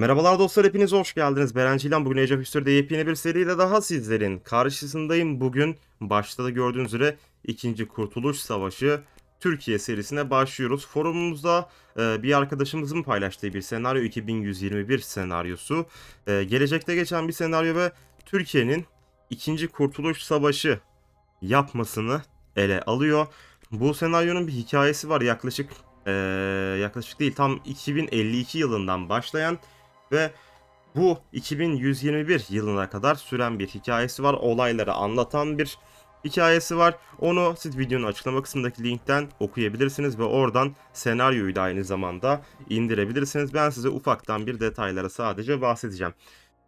Merhabalar dostlar hepiniz hoş geldiniz. Beren Cilan bugün Age of History'de yepyeni bir seriyle daha sizlerin karşısındayım. Bugün başta da gördüğünüz üzere 2. Kurtuluş Savaşı Türkiye serisine başlıyoruz. Forumumuzda e, bir arkadaşımızın paylaştığı bir senaryo 2121 senaryosu. E, gelecekte geçen bir senaryo ve Türkiye'nin 2. Kurtuluş Savaşı yapmasını ele alıyor. Bu senaryonun bir hikayesi var yaklaşık e, yaklaşık değil tam 2052 yılından başlayan ve bu 2121 yılına kadar süren bir hikayesi var. Olayları anlatan bir hikayesi var. Onu siz videonun açıklama kısmındaki linkten okuyabilirsiniz ve oradan senaryoyu da aynı zamanda indirebilirsiniz. Ben size ufaktan bir detaylara sadece bahsedeceğim.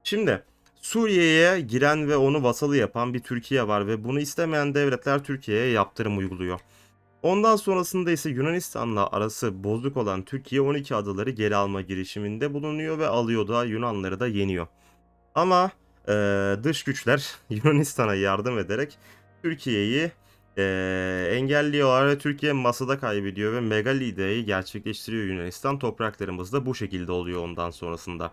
Şimdi Suriye'ye giren ve onu vasalı yapan bir Türkiye var ve bunu istemeyen devletler Türkiye'ye yaptırım uyguluyor. Ondan sonrasında ise Yunanistan'la arası bozuk olan Türkiye 12 adaları geri alma girişiminde bulunuyor ve alıyor da Yunanları da yeniyor. Ama e, dış güçler Yunanistan'a yardım ederek Türkiye'yi e, engelliyorlar ve Türkiye masada kaybediyor ve Megalide'yi gerçekleştiriyor Yunanistan. Topraklarımız da bu şekilde oluyor ondan sonrasında.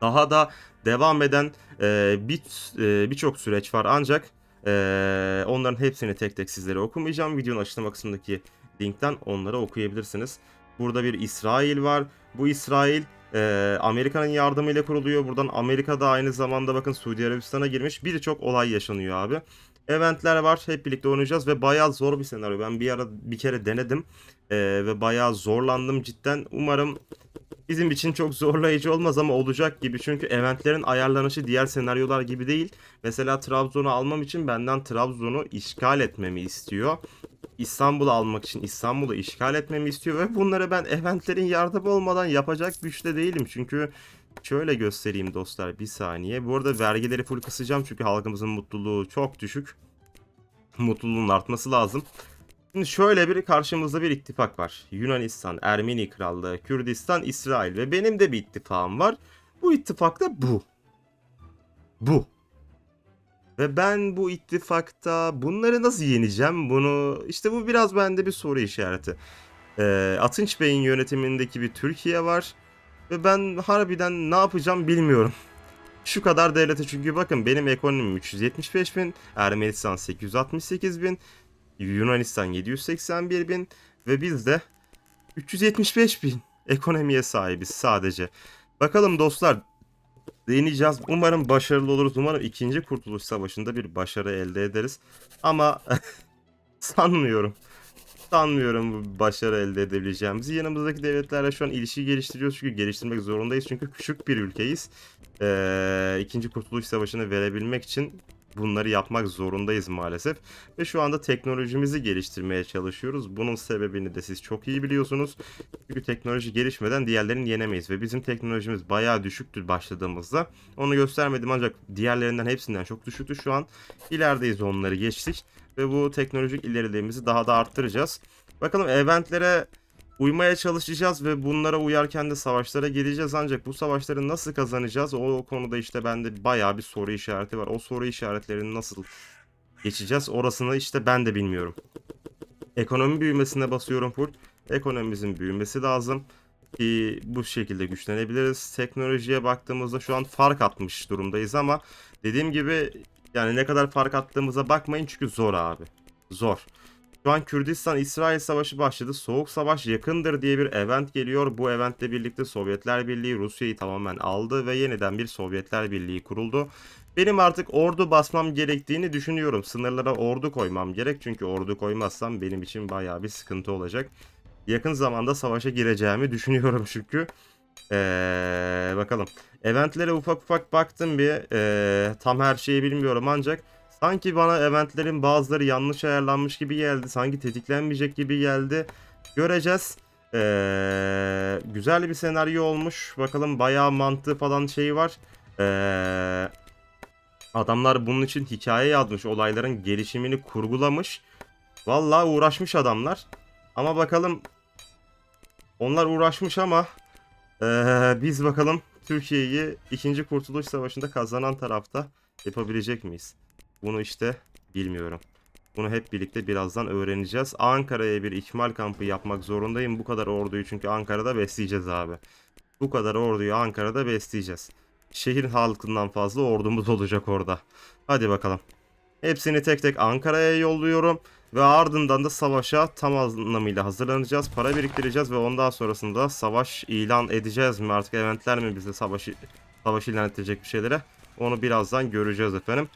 Daha da devam eden e, bir e, birçok süreç var ancak ee, onların hepsini tek tek sizlere okumayacağım. Videonun açıklama kısmındaki linkten onları okuyabilirsiniz. Burada bir İsrail var. Bu İsrail e, Amerika'nın yardımıyla kuruluyor. Buradan Amerika da aynı zamanda bakın Suudi Arabistan'a girmiş. Birçok olay yaşanıyor abi. Eventler var. Hep birlikte oynayacağız ve bayağı zor bir senaryo. Ben bir ara bir kere denedim e, ve bayağı zorlandım cidden. Umarım bizim için çok zorlayıcı olmaz ama olacak gibi. Çünkü eventlerin ayarlanışı diğer senaryolar gibi değil. Mesela Trabzon'u almam için benden Trabzon'u işgal etmemi istiyor. İstanbul'u almak için İstanbul'u işgal etmemi istiyor ve bunları ben eventlerin yardımı olmadan yapacak güçte değilim. Çünkü şöyle göstereyim dostlar bir saniye. Bu arada vergileri full kısacağım çünkü halkımızın mutluluğu çok düşük. Mutluluğun artması lazım. Şöyle bir karşımızda bir ittifak var. Yunanistan, Ermeni Krallığı, Kürdistan, İsrail ve benim de bir ittifakım var. Bu ittifak da bu. Bu. Ve ben bu ittifakta bunları nasıl yeneceğim? Bunu işte bu biraz bende bir soru işareti. Ee, Atınç Bey'in yönetimindeki bir Türkiye var. Ve ben harbiden ne yapacağım bilmiyorum. Şu kadar devlete çünkü bakın benim ekonomim 375 bin, Ermenistan 868 bin, Yunanistan 781 bin ve biz de 375 bin ekonomiye sahibiz sadece. Bakalım dostlar deneyeceğiz. Umarım başarılı oluruz. Umarım ikinci Kurtuluş Savaşı'nda bir başarı elde ederiz. Ama sanmıyorum. Sanmıyorum başarı elde edebileceğimizi. Yanımızdaki devletlerle şu an ilişki geliştiriyoruz çünkü geliştirmek zorundayız. Çünkü küçük bir ülkeyiz. Ee, ikinci Kurtuluş Savaşı'nı verebilmek için bunları yapmak zorundayız maalesef. Ve şu anda teknolojimizi geliştirmeye çalışıyoruz. Bunun sebebini de siz çok iyi biliyorsunuz. Çünkü teknoloji gelişmeden diğerlerini yenemeyiz. Ve bizim teknolojimiz bayağı düşüktü başladığımızda. Onu göstermedim ancak diğerlerinden hepsinden çok düşüktü. Şu an ilerideyiz onları geçtik. Ve bu teknolojik ileriliğimizi daha da arttıracağız. Bakalım eventlere uymaya çalışacağız ve bunlara uyarken de savaşlara gireceğiz ancak bu savaşları nasıl kazanacağız o konuda işte bende bayağı bir soru işareti var. O soru işaretlerini nasıl geçeceğiz orasını işte ben de bilmiyorum. Ekonomi büyümesine basıyorum full. Ekonomimizin büyümesi lazım ki bu şekilde güçlenebiliriz. Teknolojiye baktığımızda şu an fark atmış durumdayız ama dediğim gibi yani ne kadar fark attığımıza bakmayın çünkü zor abi. Zor. Şu an Kürdistan-İsrail savaşı başladı. Soğuk savaş yakındır diye bir event geliyor. Bu eventle birlikte Sovyetler Birliği Rusya'yı tamamen aldı ve yeniden bir Sovyetler Birliği kuruldu. Benim artık ordu basmam gerektiğini düşünüyorum. Sınırlara ordu koymam gerek çünkü ordu koymazsam benim için bayağı bir sıkıntı olacak. Yakın zamanda savaşa gireceğimi düşünüyorum çünkü. Ee, bakalım. Eventlere ufak ufak baktım bir. Ee, tam her şeyi bilmiyorum ancak Sanki bana eventlerin bazıları yanlış ayarlanmış gibi geldi. Sanki tetiklenmeyecek gibi geldi. Göreceğiz. Ee, güzel bir senaryo olmuş. Bakalım bayağı mantığı falan şey var. Ee, adamlar bunun için hikaye yazmış. Olayların gelişimini kurgulamış. Vallahi uğraşmış adamlar. Ama bakalım onlar uğraşmış ama ee, biz bakalım Türkiye'yi 2. Kurtuluş Savaşı'nda kazanan tarafta yapabilecek miyiz? Bunu işte bilmiyorum. Bunu hep birlikte birazdan öğreneceğiz. Ankara'ya bir ikmal kampı yapmak zorundayım. Bu kadar orduyu çünkü Ankara'da besleyeceğiz abi. Bu kadar orduyu Ankara'da besleyeceğiz. Şehir halkından fazla ordumuz olacak orada. Hadi bakalım. Hepsini tek tek Ankara'ya yolluyorum. Ve ardından da savaşa tam anlamıyla hazırlanacağız. Para biriktireceğiz ve ondan sonrasında savaş ilan edeceğiz mi? Artık eventler mi bize savaş, savaş ilan edecek bir şeylere? Onu birazdan göreceğiz efendim.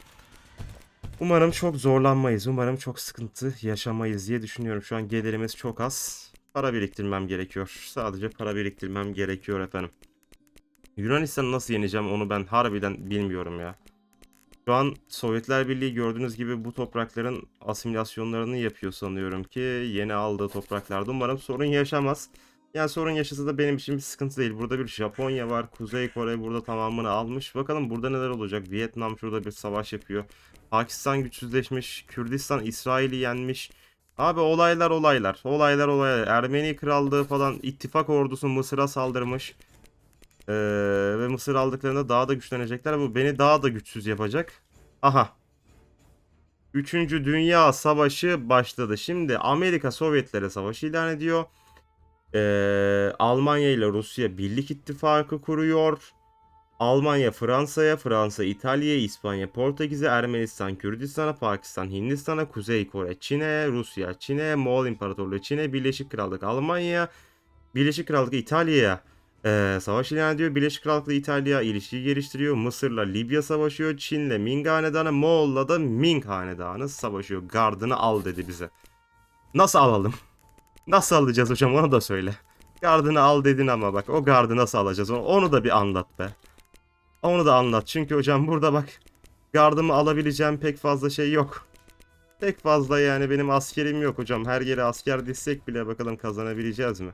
Umarım çok zorlanmayız. Umarım çok sıkıntı yaşamayız diye düşünüyorum. Şu an gelirimiz çok az. Para biriktirmem gerekiyor. Sadece para biriktirmem gerekiyor efendim. Yunanistan'ı nasıl yeneceğim onu ben harbiden bilmiyorum ya. Şu an Sovyetler Birliği gördüğünüz gibi bu toprakların asimilasyonlarını yapıyor sanıyorum ki yeni aldığı topraklarda umarım sorun yaşamaz. Yani sorun yaşasa da benim için bir sıkıntı değil. Burada bir Japonya var, Kuzey Kore burada tamamını almış. Bakalım burada neler olacak. Vietnam şurada bir savaş yapıyor. Pakistan güçsüzleşmiş, Kürdistan İsrail'i yenmiş. Abi olaylar olaylar, olaylar olaylar. Ermeni krallığı falan ittifak ordusu Mısır'a saldırmış. Ee, ve Mısır aldıklarında daha da güçlenecekler. Bu beni daha da güçsüz yapacak. Aha. Üçüncü Dünya Savaşı başladı. Şimdi Amerika Sovyetlere savaş ilan ediyor. Ee, Almanya ile Rusya birlik ittifakı kuruyor. Almanya Fransa'ya, Fransa İtalya'ya, İspanya Portekiz'e, Ermenistan Kürdistan'a, Pakistan Hindistan'a, Kuzey Kore Çin'e, Rusya Çin'e, Moğol İmparatorluğu Çin'e, Birleşik Krallık Almanya'ya, Birleşik Krallık İtalya'ya ee, savaş ilan ediyor. Birleşik Krallık'la İtalya ilişki geliştiriyor. Mısır'la Libya savaşıyor. Çin'le Ming Hanedanı, Moğol'la da Ming Hanedanı savaşıyor. Gardını al dedi bize. Nasıl alalım? Nasıl alacağız hocam onu da söyle. Gardını al dedin ama bak o gardı nasıl alacağız onu, onu da bir anlat be. Onu da anlat çünkü hocam burada bak gardımı alabileceğim pek fazla şey yok. Pek fazla yani benim askerim yok hocam. Her yere asker dizsek bile bakalım kazanabileceğiz mi?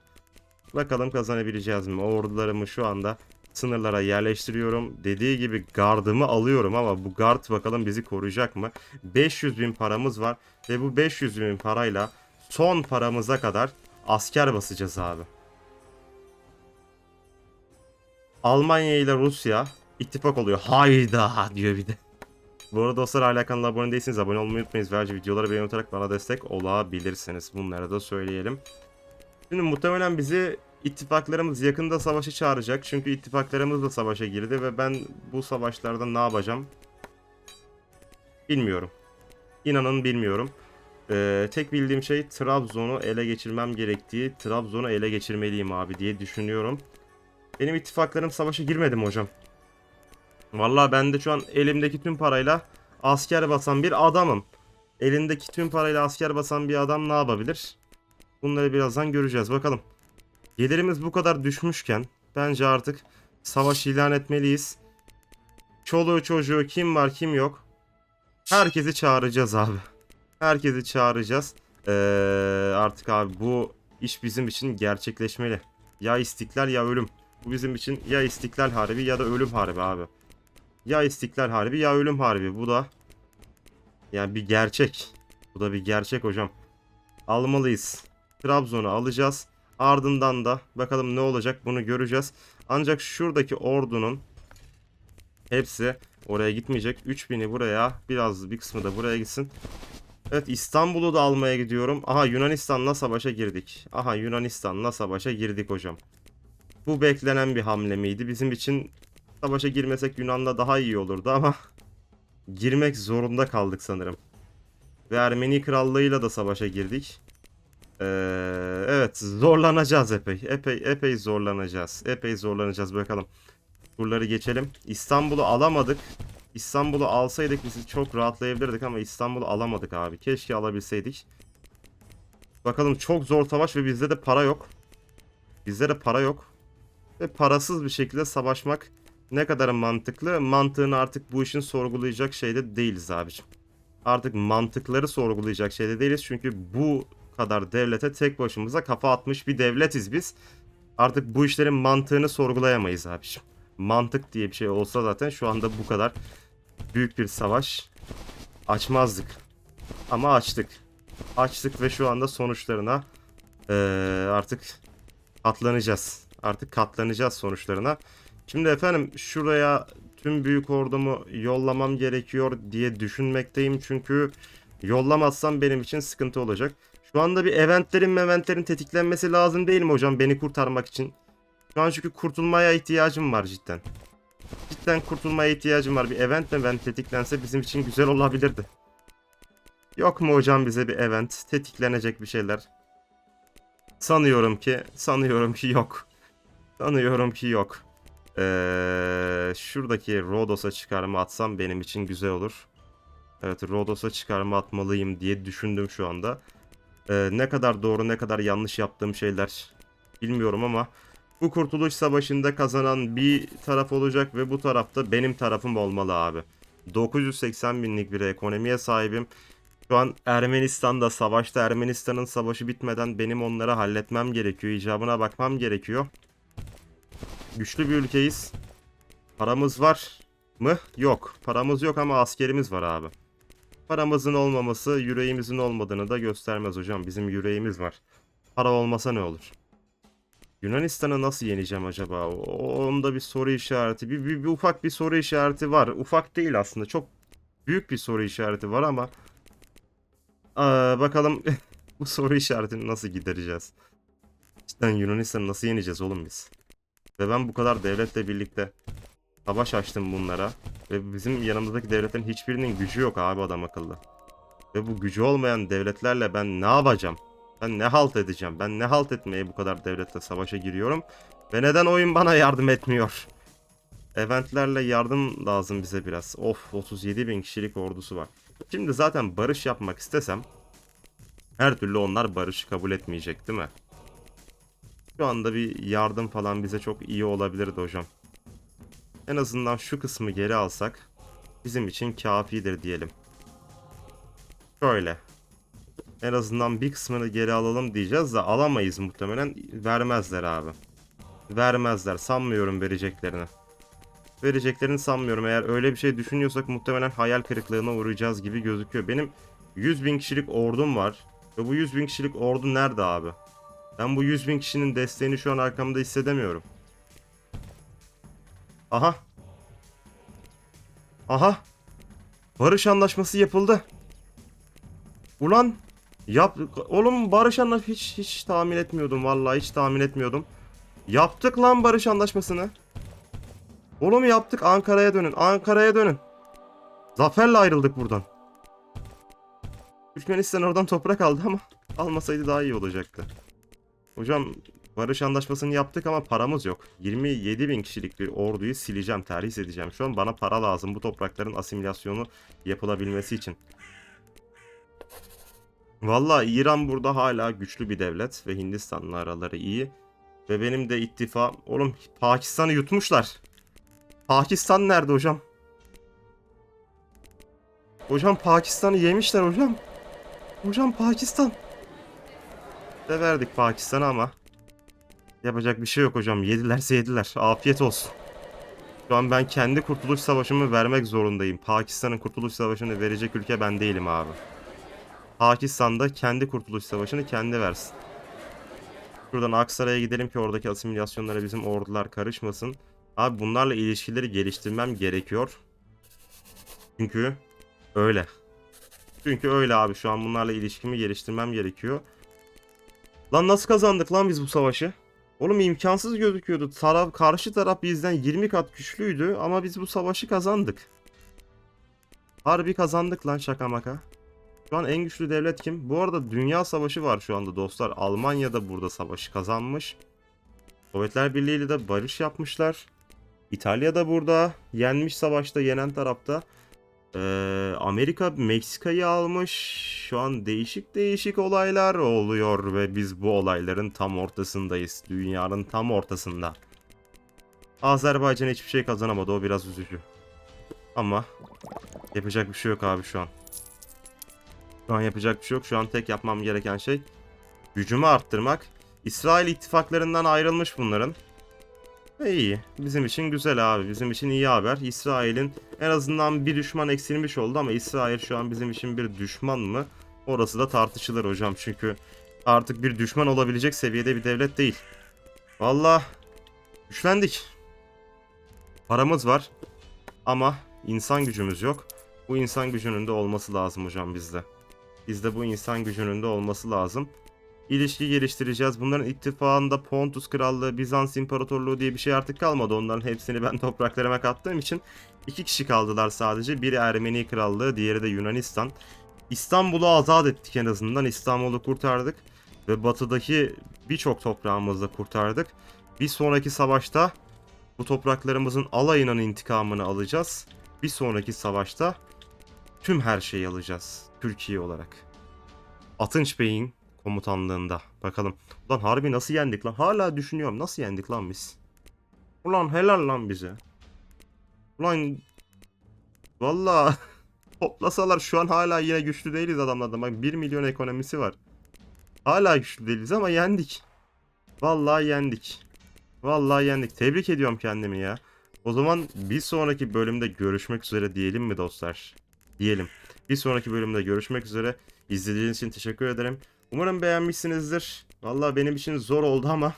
Bakalım kazanabileceğiz mi? Ordularımı şu anda sınırlara yerleştiriyorum. Dediği gibi gardımı alıyorum ama bu gard bakalım bizi koruyacak mı? 500 bin paramız var ve bu 500 bin parayla son paramıza kadar asker basacağız abi. Almanya ile Rusya ittifak oluyor. Hayda diyor bir de. Bu arada dostlar hala kanala abone değilseniz abone olmayı unutmayınız. Ayrıca videoları beğeni atarak bana destek olabilirsiniz. Bunları da söyleyelim. Şimdi muhtemelen bizi ittifaklarımız yakında savaşa çağıracak. Çünkü ittifaklarımız da savaşa girdi ve ben bu savaşlarda ne yapacağım? Bilmiyorum. İnanın bilmiyorum. Ee, tek bildiğim şey Trabzon'u ele geçirmem gerektiği. Trabzon'u ele geçirmeliyim abi diye düşünüyorum. Benim ittifaklarım savaşa girmedi mi hocam? Vallahi ben de şu an elimdeki tüm parayla asker basan bir adamım. Elindeki tüm parayla asker basan bir adam ne yapabilir? Bunları birazdan göreceğiz. Bakalım. Gelirimiz bu kadar düşmüşken bence artık savaş ilan etmeliyiz. Çoluğu çocuğu kim var kim yok. Herkesi çağıracağız abi. Herkesi çağıracağız. Ee, artık abi bu iş bizim için gerçekleşmeli. Ya istiklal ya ölüm. Bu bizim için ya istiklal harbi ya da ölüm harbi abi. Ya istiklal harbi ya ölüm harbi. Bu da yani bir gerçek. Bu da bir gerçek hocam. Almalıyız. Trabzon'u alacağız. Ardından da bakalım ne olacak bunu göreceğiz. Ancak şuradaki ordunun hepsi oraya gitmeyecek. 3000'i buraya biraz bir kısmı da buraya gitsin. Evet İstanbul'u da almaya gidiyorum. Aha Yunanistan'la savaşa girdik. Aha Yunanistan'la savaşa girdik hocam. Bu beklenen bir hamle miydi? Bizim için savaşa girmesek Yunan'la daha iyi olurdu ama girmek zorunda kaldık sanırım. Ve Ermeni krallığıyla da savaşa girdik. Ee, evet zorlanacağız epey. Epey epey zorlanacağız. Epey zorlanacağız bakalım. Buraları geçelim. İstanbul'u alamadık. İstanbul'u alsaydık biz çok rahatlayabilirdik ama İstanbul'u alamadık abi. Keşke alabilseydik. Bakalım çok zor savaş ve bizde de para yok. Bizde de para yok. Ve parasız bir şekilde savaşmak ne kadar mantıklı? Mantığını artık bu işin sorgulayacak şeyde değiliz abicim. Artık mantıkları sorgulayacak şeyde değiliz. Çünkü bu kadar devlete tek başımıza kafa atmış bir devletiz biz. Artık bu işlerin mantığını sorgulayamayız abiciğim. Mantık diye bir şey olsa zaten şu anda bu kadar büyük bir savaş açmazdık. Ama açtık. Açtık ve şu anda sonuçlarına eee, artık katlanacağız. Artık katlanacağız sonuçlarına. Şimdi efendim şuraya tüm büyük ordumu yollamam gerekiyor diye düşünmekteyim. Çünkü yollamazsam benim için sıkıntı olacak. Şu anda bir eventlerin eventlerin tetiklenmesi lazım değil mi hocam beni kurtarmak için? Şu an çünkü kurtulmaya ihtiyacım var cidden. Cidden kurtulmaya ihtiyacım var. Bir event ben tetiklense bizim için güzel olabilirdi. Yok mu hocam bize bir event? Tetiklenecek bir şeyler. Sanıyorum ki, sanıyorum ki yok. Sanıyorum ki yok. Ee, şuradaki Rodos'a çıkarma atsam benim için güzel olur. Evet Rodos'a çıkarma atmalıyım diye düşündüm şu anda. Ee, ne kadar doğru ne kadar yanlış yaptığım şeyler bilmiyorum ama bu Kurtuluş Savaşı'nda kazanan bir taraf olacak ve bu tarafta benim tarafım olmalı abi. 980 binlik bir ekonomiye sahibim. Şu an Ermenistan'da savaşta Ermenistan'ın savaşı bitmeden benim onları halletmem gerekiyor. icabına bakmam gerekiyor. Güçlü bir ülkeyiz. Paramız var mı? Yok. Paramız yok ama askerimiz var abi. Paramızın olmaması yüreğimizin olmadığını da göstermez hocam. Bizim yüreğimiz var. Para olmasa ne olur? Yunanistan'ı nasıl yeneceğim acaba? Onda bir soru işareti. Bir, bir, bir ufak bir soru işareti var. Ufak değil aslında. Çok büyük bir soru işareti var ama Aa, bakalım bu soru işaretini nasıl gidereceğiz? Cidden Yunanistan'ı nasıl yeneceğiz oğlum biz? Ve ben bu kadar devletle birlikte savaş açtım bunlara. Ve bizim yanımızdaki devletlerin hiçbirinin gücü yok abi adam akıllı. Ve bu gücü olmayan devletlerle ben ne yapacağım? Ben ne halt edeceğim? Ben ne halt etmeye bu kadar devletle savaşa giriyorum? Ve neden oyun bana yardım etmiyor? Eventlerle yardım lazım bize biraz. Of 37 bin kişilik ordusu var. Şimdi zaten barış yapmak istesem her türlü onlar barışı kabul etmeyecek değil mi? Şu anda bir yardım falan bize çok iyi olabilirdi hocam. En azından şu kısmı geri alsak bizim için kafidir diyelim. Şöyle. En azından bir kısmını geri alalım diyeceğiz de alamayız muhtemelen. Vermezler abi. Vermezler. Sanmıyorum vereceklerini. Vereceklerini sanmıyorum. Eğer öyle bir şey düşünüyorsak muhtemelen hayal kırıklığına uğrayacağız gibi gözüküyor. Benim 100 bin kişilik ordum var. Ve bu 100 bin kişilik ordu nerede abi? Ben bu 100 bin kişinin desteğini şu an arkamda hissedemiyorum. Aha. Aha. Barış anlaşması yapıldı. Ulan yap oğlum barış anlaşması hiç hiç tahmin etmiyordum vallahi hiç tahmin etmiyordum. Yaptık lan barış anlaşmasını. Oğlum yaptık Ankara'ya dönün. Ankara'ya dönün. Zaferle ayrıldık buradan. Türkmenistan oradan toprak aldı ama almasaydı daha iyi olacaktı. Hocam barış anlaşmasını yaptık ama paramız yok. 27 bin kişilik bir orduyu sileceğim, terhis edeceğim. Şu an bana para lazım bu toprakların asimilasyonu yapılabilmesi için. Valla İran burada hala güçlü bir devlet ve Hindistan'la araları iyi. Ve benim de ittifa... Oğlum Pakistan'ı yutmuşlar. Pakistan nerede hocam? Hocam Pakistan'ı yemişler hocam. Hocam Pakistan. De verdik Pakistan'a ama. Yapacak bir şey yok hocam. Yedilerse yediler. Afiyet olsun. Şu an ben kendi kurtuluş savaşımı vermek zorundayım. Pakistan'ın kurtuluş savaşını verecek ülke ben değilim abi. Pakistan'da kendi kurtuluş savaşını kendi versin. Şuradan Aksaray'a gidelim ki oradaki asimilasyonlara bizim ordular karışmasın. Abi bunlarla ilişkileri geliştirmem gerekiyor. Çünkü öyle. Çünkü öyle abi şu an bunlarla ilişkimi geliştirmem gerekiyor. Lan nasıl kazandık lan biz bu savaşı? Oğlum imkansız gözüküyordu. Taraf, karşı taraf bizden 20 kat güçlüydü ama biz bu savaşı kazandık. Harbi kazandık lan şaka maka. Şu an en güçlü devlet kim? Bu arada dünya savaşı var şu anda dostlar. Almanya da burada savaşı kazanmış. Sovyetler Birliği ile de barış yapmışlar. İtalya da burada. Yenmiş savaşta yenen tarafta. Ee, Amerika Meksika'yı almış. Şu an değişik değişik olaylar oluyor ve biz bu olayların tam ortasındayız. Dünyanın tam ortasında. Azerbaycan hiçbir şey kazanamadı. O biraz üzücü. Ama yapacak bir şey yok abi şu an. Şu an yapacak bir şey yok. Şu an tek yapmam gereken şey gücümü arttırmak. İsrail ittifaklarından ayrılmış bunların. Ve iyi. Bizim için güzel abi. Bizim için iyi haber. İsrail'in en azından bir düşman eksilmiş oldu ama İsrail şu an bizim için bir düşman mı? Orası da tartışılır hocam. Çünkü artık bir düşman olabilecek seviyede bir devlet değil. Valla güçlendik. Paramız var. Ama insan gücümüz yok. Bu insan gücünün de olması lazım hocam bizde. Bizde bu insan gücünün de olması lazım. İlişki geliştireceğiz. Bunların ittifakında Pontus Krallığı, Bizans İmparatorluğu diye bir şey artık kalmadı. Onların hepsini ben topraklarıma kattığım için iki kişi kaldılar sadece. Biri Ermeni Krallığı, diğeri de Yunanistan. İstanbul'u azat ettik en azından. İstanbul'u kurtardık ve batıdaki birçok toprağımızı da kurtardık. Bir sonraki savaşta bu topraklarımızın alayının intikamını alacağız. Bir sonraki savaşta tüm her şeyi alacağız Türkiye olarak. Atınç Bey'in komutanlığında. Bakalım. Ulan harbi nasıl yendik lan? Hala düşünüyorum. Nasıl yendik lan biz? Ulan helal lan bize. Ulan valla toplasalar şu an hala yine güçlü değiliz adamlardan. Bak 1 milyon ekonomisi var. Hala güçlü değiliz ama yendik. Vallahi yendik. Vallahi yendik. Tebrik ediyorum kendimi ya. O zaman bir sonraki bölümde görüşmek üzere diyelim mi dostlar? Diyelim. Bir sonraki bölümde görüşmek üzere. İzlediğiniz için teşekkür ederim. Umarım beğenmişsinizdir. Vallahi benim için zor oldu ama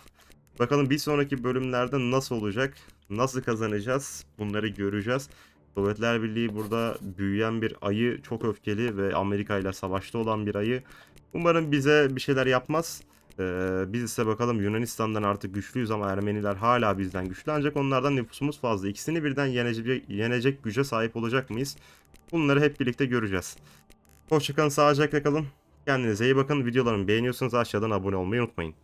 bakalım bir sonraki bölümlerde nasıl olacak? Nasıl kazanacağız? Bunları göreceğiz. Sovyetler Birliği burada büyüyen bir ayı, çok öfkeli ve Amerika ile savaşta olan bir ayı. Umarım bize bir şeyler yapmaz. Ee, biz ise bakalım Yunanistan'dan artık güçlüyüz ama Ermeniler hala bizden güçlü. Ancak onlardan nüfusumuz fazla. İkisini birden yenecek, yenecek güce sahip olacak mıyız? Bunları hep birlikte göreceğiz. Hoşçakalın, sağlıcakla kalın. Kendinize iyi bakın. Videolarımı beğeniyorsanız aşağıdan abone olmayı unutmayın.